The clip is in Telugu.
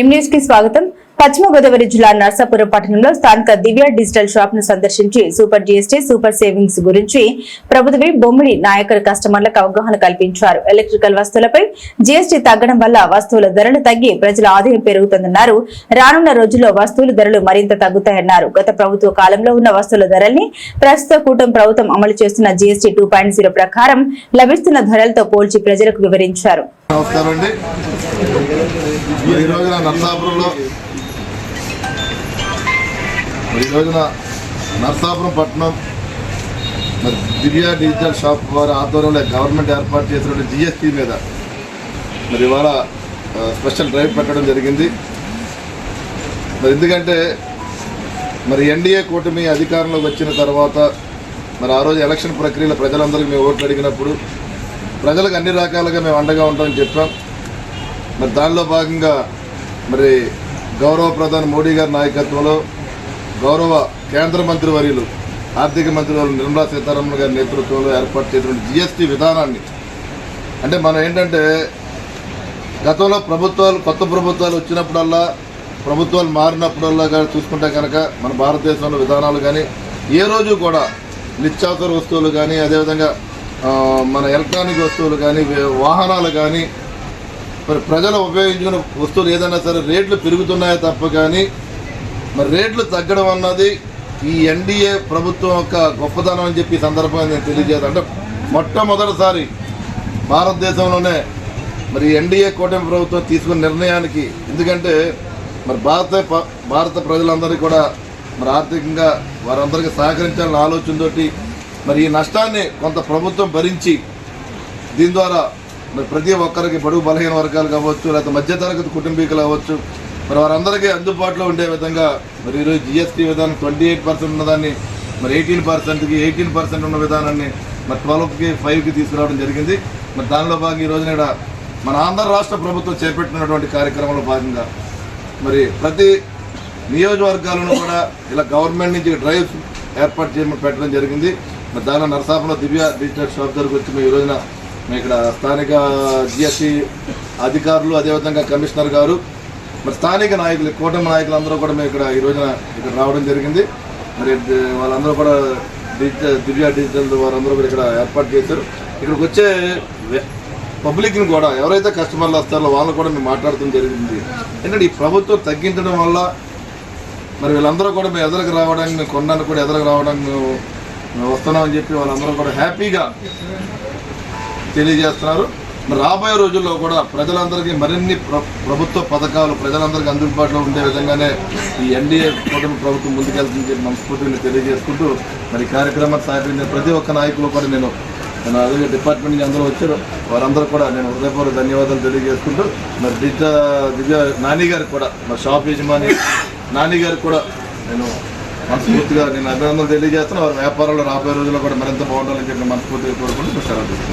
ఎం న్యూస్కి స్వాగతం. పశ్చిమ గోదావరి జిల్లా నర్సాపురం పట్టణంలో స్థానిక దివ్య డిజిటల్ షాప్ను సందర్శించి సూపర్ జీఎస్టీ సూపర్ సేవింగ్స్ గురించి ప్రభుత్వే బొమ్మిడి నాయకుల కస్టమర్లకు అవగాహన కల్పించారు. ఎలక్ట్రికల్ వస్తువులపై జీఎస్టీ తగ్గడం వల్ల వస్తువుల ధరలు తగ్గి ప్రజల ఆదాయం పెరుగుతుందన్నారు. రానున్న రోజుల్లో వస్తువుల ధరలు మరింత తగ్గుతాయన్నారు. గత ప్రభుత్వ కాలంలో ఉన్న వస్తువుల ధరల్ని ప్రస్తుత కూటమి ప్రభుత్వం అమలు చేస్తున్న జీఎస్టీ టూ ప్రకారం లభిస్తున్న ధరలతో పోల్చి ప్రజలకు వివరించారు. నమస్కారం అండి. మరి ఈ రోజున నర్సాపురం పట్టణం మరి దివ్య డిజిటల్ షాప్ వారి ఆధ్వర్యంలో గవర్నమెంట్ ఏర్పాటు చేసినటువంటి జిఎస్టీ మీద మరి ఇవాళ స్పెషల్ డ్రైవ్ పెట్టడం జరిగింది. మరి ఎందుకంటే మరి ఎన్డీఏ కూటమి అధికారంలోకి వచ్చిన తర్వాత మరి ఆ రోజు ఎలక్షన్ ప్రక్రియలో ప్రజలందరికీ మేము ఓట్లు అడిగినప్పుడు ప్రజలకు అన్ని రకాలుగా మేము అండగా ఉంటామని చెప్పాం. మరి దానిలో భాగంగా మరి గౌరవ ప్రధాని మోడీ గారి నాయకత్వంలో గౌరవ కేంద్ర మంత్రి వర్యులు ఆర్థిక మంత్రి వర్యులు నిర్మలా సీతారామన్ గారి నేతృత్వంలో ఏర్పాటు చేసినటువంటి జిఎస్టీ విధానాన్ని. అంటే మనం ఏంటంటే గతంలో ప్రభుత్వాలు కొత్త ప్రభుత్వాలు వచ్చినప్పుడల్లా ప్రభుత్వాలు మారినప్పుడల్లా కానీ చూసుకుంటే కనుక మన భారతదేశంలో విధానాలు కానీ ఏ రోజు కూడా నిత్యావసర వస్తువులు కానీ అదేవిధంగా మన ఎలక్ట్రానిక్ వస్తువులు కానీ వాహనాలు కానీ మరి ప్రజలు ఉపయోగించుకునే వస్తువులు ఏదైనా సరే రేట్లు పెరుగుతున్నాయే తప్ప కానీ మరి రేట్లు తగ్గడం అన్నది ఈ ఎన్డీఏ ప్రభుత్వం యొక్క గొప్పతనం అని చెప్పి సందర్భంగా నేను తెలియజేస్తాను అంటే మొట్టమొదటిసారి భారతదేశంలోనే మరి ఎన్డీఏ కూటమి ప్రభుత్వం తీసుకున్న నిర్ణయానికి ఎందుకంటే మరి భారత భారత ప్రజలందరికీ కూడా మరి ఆర్థికంగా వారందరికీ సహకరించాలన్న ఆలోచనతోటి మరి ఈ నష్టాన్ని కొంత ప్రభుత్వం భరించి దీని ద్వారా మరి ప్రతి ఒక్కరికి బడుగు బలహీన వర్గాలు కావచ్చు లేకపోతే మధ్యతరగతి కుటుంబీకులు అవ్వచ్చు మరి వారందరికీ అందుబాటులో ఉండే విధంగా మరి ఈరోజు జిఎస్టీ విధానం ట్వంటీ ఎయిట్ పర్సెంట్ ఉన్నదాన్ని మరి ఎయిటీన్ పర్సెంట్కి ఎయిటీన్ పర్సెంట్ ఉన్న విధానాన్ని మరి ట్వెల్వ్కి ఫైవ్కి తీసుకురావడం జరిగింది. మరి దానిలో భాగంగా ఈ రోజున ఈడ మన ఆంధ్ర రాష్ట్ర ప్రభుత్వం చేపట్టినటువంటి కార్యక్రమంలో భాగంగా మరి ప్రతి నియోజకవర్గాలను కూడా ఇలా గవర్నమెంట్ నుంచి డ్రైవ్ ఏర్పాటు చేయమని పెట్టడం జరిగింది. మరి దానిలో నరసాపురంలో దివ్య డిజిటల్ షాప్ దగ్గరకు వచ్చి మేము ఈ రోజున మేము ఇక్కడ స్థానిక జిఎస్టీ అధికారులు అదేవిధంగా కమిషనర్ గారు మరి స్థానిక నాయకులు కూటమి నాయకులు అందరూ కూడా మేము ఇక్కడ ఈ రోజున ఇక్కడ రావడం జరిగింది. మరి వాళ్ళందరూ కూడా డిజిటల్ దివ్య డిజిటల్ వారందరూ కూడా ఇక్కడ ఏర్పాటు చేశారు. ఇక్కడికి వచ్చే పబ్లిక్ని కూడా ఎవరైతే కస్టమర్లు వస్తారో వాళ్ళు కూడా మేము మాట్లాడటం జరిగింది. ఏంటంటే ఈ ప్రభుత్వం తగ్గించడం వల్ల మరి వీళ్ళందరూ కూడా మేము ఎదురుకు రావడానికి మేము కొన్నాను కూడా ఎదురుకు రావడానికి మేము వస్తున్నామని చెప్పి వాళ్ళందరూ కూడా హ్యాపీగా తెలియజేస్తున్నారు. రాబోయే రోజుల్లో కూడా ప్రజలందరికీ మరిన్ని ప్రభుత్వ పథకాలు ప్రజలందరికీ అందుబాటులో ఉండే విధంగానే ఈ ఎన్డీఏ కూటమి ప్రభుత్వం ముందుకెళ్తుందని చెప్పి మనస్ఫూర్తిని తెలియజేసుకుంటూ మరి ఈ కార్యక్రమాన్ని సహకరించిన ప్రతి ఒక్క నాయకులు కూడా నేను నేను అదే డిపార్ట్మెంట్ నుంచి అందరూ వచ్చారు. వారందరూ కూడా నేను హృదయపూర్వక ధన్యవాదాలు తెలియజేసుకుంటూ మరి దివ్య దివ్య నాని గారికి కూడా మరి షాప్ యజమాని నాని గారికి కూడా నేను మనస్ఫూర్తిగా నేను అభినందనలు తెలియజేస్తాను వారి వ్యాపారంలో రాబోయే రోజుల్లో కూడా మరింత బాగుండాలని చెప్పి మనస్ఫూర్తిగా కోరుకుంటూ సెలవు